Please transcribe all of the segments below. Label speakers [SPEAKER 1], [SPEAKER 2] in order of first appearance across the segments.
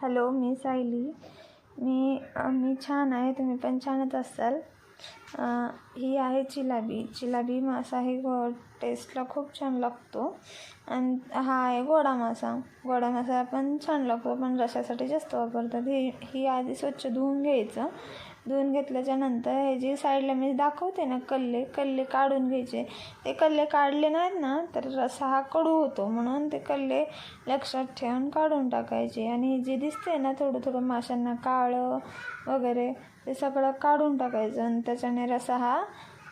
[SPEAKER 1] Hello मी सायली मी मी छान आहे. तुम्ही पण छानच असाल. ही आहे जिलाबी. जिलाबी मासा हे गो टेस्टला खूप छान लागतो. आणि हा आहे गोडा मासा. गोडा मासा पण छान लागतो. पण रशासाठी जास्त वापरतात. ही ही आधी स्वच्छ धुवून घ्यायचं. धुवून घेतल्याच्या नंतर हे जे साईडला मी दाखवते ना कल्ले कल्ले काढून घ्यायचे. ते कल्ले काढले नाहीत ना तर रसा हा कडू होतो. म्हणून ते कल्ले लक्षात ठेवून काढून टाकायचे. आणि जे दिसते ना थोडं थोडं माशांना काळं वगैरे ते सगळं काढून टाकायचं. आणि त्याच्याने रसा हा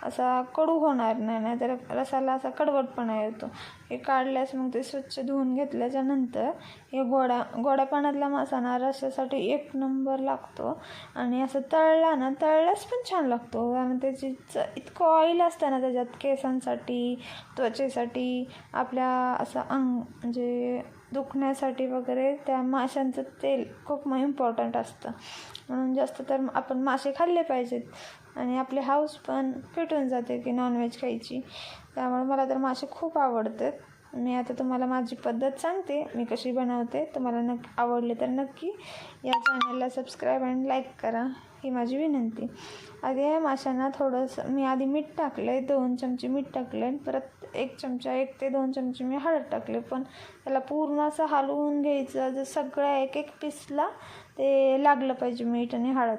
[SPEAKER 1] असा कडू होणार नाही नाहीतर रसाला असा कडवटपणा येतो. हे काढल्यास मग ते स्वच्छ धुवून घेतल्याच्या नंतर हे गोडा गोड्या पाण्यातला मासा ना रशासाठी एक नंबर लागतो. आणि असं तळला ना तळल्यास पण छान लागतो. कारण त्याची च इतकं ऑइल असतं ना त्याच्यात केसांसाठी त्वचेसाठी आपल्या असं अंग म्हणजे दुखण्यासाठी वगैरे त्या माशांचं तेल खूप इम्पॉर्टंट असतं. म्हणून जास्त तर आपण मासे खाल्ले पाहिजेत. आणि आपली हाऊस पण पेटून जाते की नॉनव्हेज खायची. त्यामुळे मला तर मासे खूप आवडतात. मी आता तुम्हाला माझी पद्धत सांगते. मी कशी बनवते तुम्हाला नक्की आवडले तर नक्की या चॅनलला सबस्क्राईब आणि लाईक करा. ही माझी विनंती. आधी या माशांना थोडंसं मी आधी मीठ टाकलं आहे दोन चमचे मीठ टाकले आणि परत एक चमचा एक ते दोन चमचे मी हळद टाकले पण त्याला पूर्ण असं हलवून घ्यायचं जर सगळ्या एक एक पीसला ते लागलं पाहिजे मीठ आणि हळद.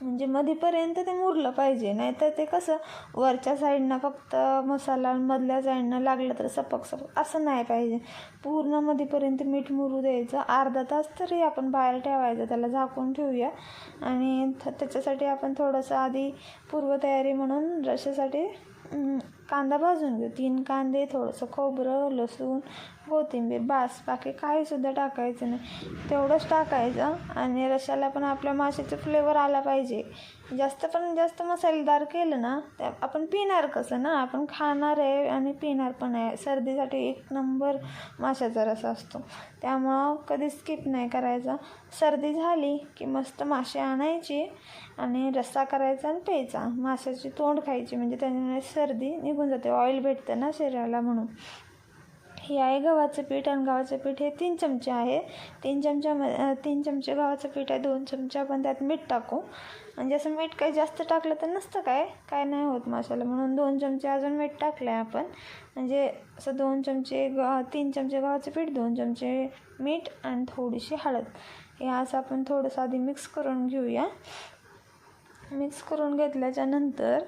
[SPEAKER 1] म्हणजे मधीपर्यंत ते मुरलं पाहिजे. नाहीतर ते कसं वरच्या साईडनं फक्त मसाला मधल्या साईडनं लागलं तर सपक सपक असं नाही पाहिजे. पूर्ण मधीपर्यंत मीठ मुरू द्यायचं. अर्धा तास तरी आपण बाहेर ठेवायचं. त्याला झाकून ठेवूया. आणि त्याच्यासाठी आपण थोडंसं आधी पूर्वतयारी म्हणून रशासाठी कांदा भाजून घेऊ. तीन कांदे थोडंसं खोबरं लसूण कोथिंबीर बास बाकी काहीसुद्धा टाकायचं नाही. तेवढंच टाकायचं आणि रशाला पण आपल्या माशाचं फ्लेवर आला पाहिजे. जास्त पण जास्त मसालेदार केलं ना त्या आपण पिणार कसं ना आपण खाणार आहे आणि पिणार पण आहे. सर्दीसाठी एक नंबर माशाचा रस असतो. त्यामुळं कधी स्किप नाही करायचा. सर्दी झाली की मस्त मासे आणायची आणि रस्सा करायचा आणि प्यायचा. माशाची तोंड खायची म्हणजे त्याच्यामुळे सर्दी निघून जाते. ऑइल भेटतं ना शरीराला म्हणून. हे आहे. गव्हाचं पीठ आणि गव्हाचं पीठ हे तीन चमचे आहे. तीन चमच्या तीन चमचे गव्हाचं पीठ आहे. दोन चमचे आपण त्यात मीठ टाकू. म्हणजे आणि जसं मीठ काही जास्त टाकलं तर नसतं काय? काय नाही होत माशाला म्हणून दोन चमचे अजून मीठ टाकलं आहे आपण. म्हणजे असं दोन चमचे ग तीन चमचे गव्हाचं पीठ दोन चमचे मीठ आणि थोडीशी हळद. हे असं आपण थोडंसं आधी मिक्स करून घेऊया. मिक्स करून घेतल्याच्यानंतर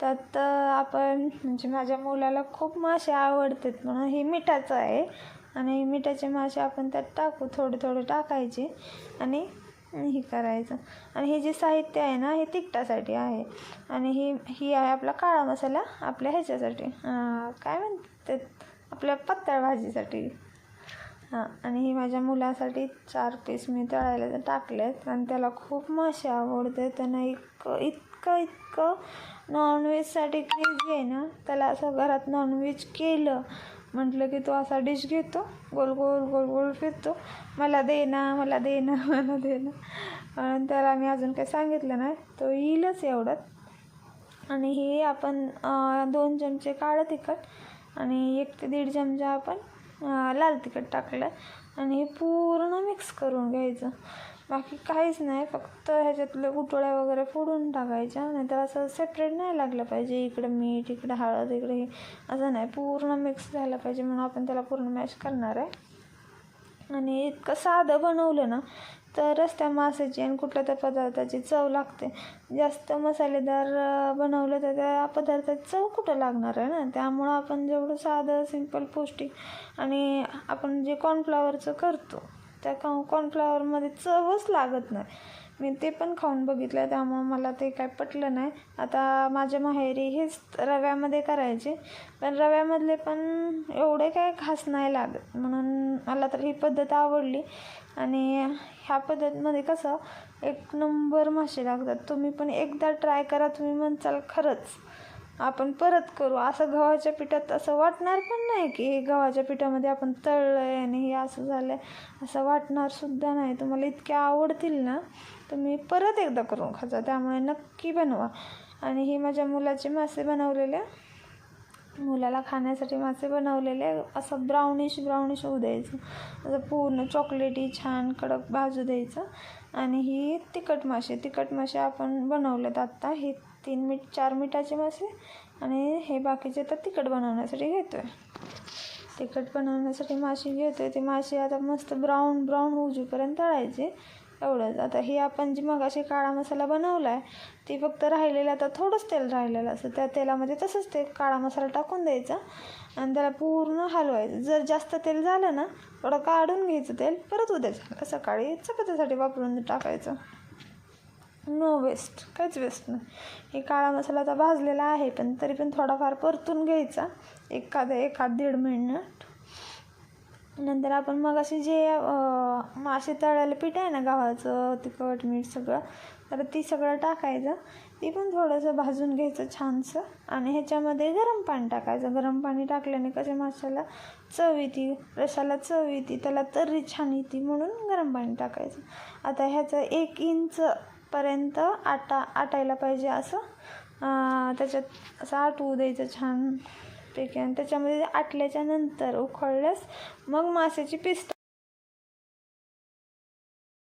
[SPEAKER 1] त्यात आपण म्हणजे माझ्या मुलाला खूप मासे आवडतात म्हणून हे मिठाचं आहे. आणि मिठाचे मासे आपण त्यात टाकू थोडे थोडे टाकायचे आणि हे करायचं. आणि हे जे साहित्य आहे ना हे तिखटासाठी आहे. आणि ही ही आहे आपला काळा मसाला आपल्या ह्याच्यासाठी. काय म्हणतात आपल्या पत्ताळ भाजीसाठी. हां आणि हे माझ्या मुलासाठी चार पीस मी तळायला टाकलेत आणि त्याला खूप मासे आवडते. त्यांना इतकं इतकं इतकं नॉनव्हेजसाठी क्रेझी आहे ना त्याला असं घरात नॉनव्हेज केलं म्हटलं की तो असा डिश घेतो गोल गोल गोल गोल फिरतो. मला दे ना मला दे ना मला दे ना. आणि त्याला मी अजून काही सांगितलं नाही तो येईलच एवढ्यात. आणि हे आपण दोन चमचे काळं तिखट आणि एक ते दीड चमचा आपण लाल तिखट टाकलं आणि हे पूर्ण मिक्स करून घ्यायचं. बाकी काहीच नाही फक्त ह्याच्यातल्या गुटोळ्या वगैरे फोडून टाकायच्या. नाहीतर असं सेपरेट नाही लागलं पाहिजे. इकडं मीठ इकडं हळद इकडे हे. असं नाही पूर्ण मिक्स झालं पाहिजे म्हणून आपण त्याला पूर्ण मॅश करणार आहे. आणि इतकं साधं बनवलं ना तरच त्या माशाची आणि कुठल्या त्या पदार्थाची चव लागते. जास्त मसालेदार बनवलं तर त्या पदार्थाची चव कुठं लागणार आहे ना? त्यामुळं आपण जेवढं साधं सिंपल पौष्टिक आणि आपण जे कॉर्नफ्लॉवरचं करतो त्या कॉ कॉर्नफ्लॉवरमध्ये चवच लागत नाही. मी ते पण खाऊन बघितलं त्यामुळं मला ते काय पटलं नाही. आता माझ्या माहेरी हेच रव्यामध्ये करायचे पण रव्यामधले पण एवढे काय खास नाही लागत. म्हणून मला तर ही पद्धत आवडली. आणि ह्या पद्धतीमध्ये कसं एक नंबर मासे लागतात. तुम्ही पण एकदा ट्राय करा तुम्ही म्हणचाल खरंच. आपण परत करू. असं गव्हाच्या पिठात असं वाटणार पण नाही की हे गव्हाच्या पिठामध्ये आपण तळलं आहे आणि हे असं झालं आहे असं वाटणारसुद्धा नाही. तुम्हाला इतके आवडतील ना तुम्ही परत एकदा करून खाजा. त्यामुळे नक्की बनवा. आणि हे माझ्या मुलाचे मासे बनवलेले मुलाला खाण्यासाठी मासे बनवलेले असं ब्राउनिश ब्राउनिश होऊ द्यायचं. असं पूर्ण चॉकलेटी छान कडक भाजू द्यायचं. आणि ही तिखट मासे. तिखट मासे आपण बनवलेत आत्ता हे तीन मीठ चार मिठाचे मासे आणि हे बाकीचे तर तिखट बनवण्यासाठी घेतो आहे तिखट बनवण्यासाठी मासे घेतो आहे ते मासे आता मस्त ब्राऊन ब्राऊन होऊपर्यंत तळायचे एवढंच. आता हे आपण जी मगाशी काळा मसाला बनवला आहे ती फक्त राहिलेलं आता थोडंच तेल राहिलेलं असतं. त्या तेलामध्ये तसंच ते काळा मसाला टाकून द्यायचा आणि त्याला पूर्ण हलवायचं. जर जास्त तेल झालं ना थोडं काढून घ्यायचं तेल परत उद्या झालं सकाळी चपातीसाठी वापरून टाकायचं. नो वेस्ट काहीच वेस्ट नाही. हे काळा मसाला आता भाजलेला आहे पण तरी पण थोडाफार परतून घ्यायचा. एखाद्या एखाद दीड मिनिट नंतर आपण मग असे जे मासे तळायला पीठ आहे ना गव्हाचं तिखट मीठ सगळं तर ती सगळं टाकायचं. ती पण थोडंसं भाजून घ्यायचं छानसं. आणि ह्याच्यामध्ये गरम पाणी टाकायचं. गरम पाणी टाकल्याने कसे माशाला चव येते रसाला चव येते त्याला तर्री छान येते म्हणून गरम पाणी टाकायचं. आता ह्याचं एक इंच पर्यंत आटा आटायला पाहिजे असं. त्याच्यात असं आटवू द्यायचं छान पैकी. आणि त्याच्यामध्ये आटल्याच्या नंतर उकळल्यास मग माशाची पिस्त